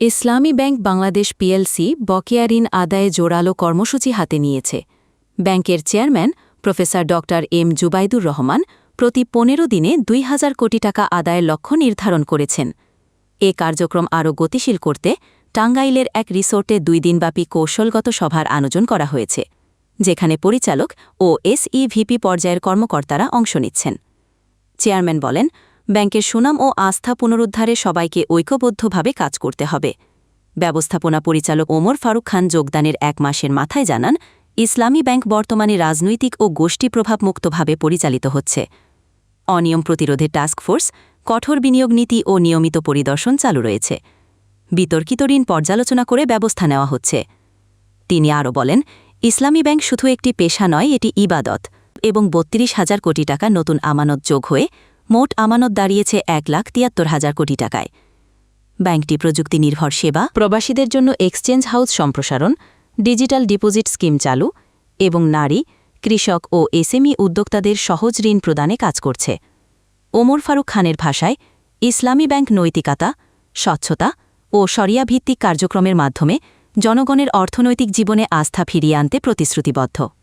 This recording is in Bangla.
ইসলামী ব্যাংক বাংলাদেশ পিএলসি বকেয়া ঋণ আদায়ে জোরালো কর্মসূচি হাতে নিয়েছে। ব্যাংকের চেয়ারম্যান প্রফেসর ড. এম. জুবাইদুর রহমান প্রতি পনেরো দিনে দুই হাজার কোটি টাকা আদায়ের লক্ষ্য নির্ধারণ করেছেন। এ কার্যক্রম আরও গতিশীল করতে টাঙ্গাইলের এক রিসোর্টে দুই দিনব্যাপী কৌশলগত সভার আয়োজন করা হয়েছে, যেখানে পরিচালক ও এসইভিপি পর্যায়ের কর্মকর্তারা অংশ নিচ্ছেন। চেয়ারম্যান বলেন ব্যাংকের সুনাম ও আস্থা পুনরুদ্ধারে সবাইকে ঐক্যবদ্ধভাবে কাজ করতে হবে। ব্যবস্থাপনা পরিচালক ওমর ফারুক খান যোগদানের এক মাসের মাথায় জানান, ইসলামী ব্যাংক বর্তমানে রাজনৈতিক ও গোষ্ঠী প্রভাবমুক্তভাবে পরিচালিত হচ্ছে। অনিয়ম প্রতিরোধে টাস্কফোর্স কঠোর বিনিয়োগ নীতি ও নিয়মিত পরিদর্শন চালু রয়েছে। বিতর্কিত ঋণ পর্যালোচনা করে ব্যবস্থা নেওয়া হচ্ছে। তিনি আরও বলেন, ইসলামী ব্যাংক শুধু একটি পেশা নয়, এটি ইবাদত এবং বত্রিশ হাজার কোটি টাকা নতুন আমানত যোগ হয়ে মোট আমানত দাঁড়িয়েছে এক লাখ তিয়াত্তর হাজার কোটি টাকায়। ব্যাংকটি প্রযুক্তি নির্ভর সেবা, প্রবাসীদের জন্য এক্সচেঞ্জ হাউস সম্প্রসারণ, ডিজিটাল ডিপোজিট স্কিম চালু এবং নারী, কৃষক ও এসএমই উদ্যোক্তাদের সহজ ঋণ প্রদানে কাজ করছে। ওমর ফারুক খানের ভাষায়, ইসলামী ব্যাংক নৈতিকতা, স্বচ্ছতা ও সরিয়াভিত্তিক কার্যক্রমের মাধ্যমে জনগণের অর্থনৈতিক জীবনে আস্থা ফিরিয়ে আনতে প্রতিশ্রুতিবদ্ধ।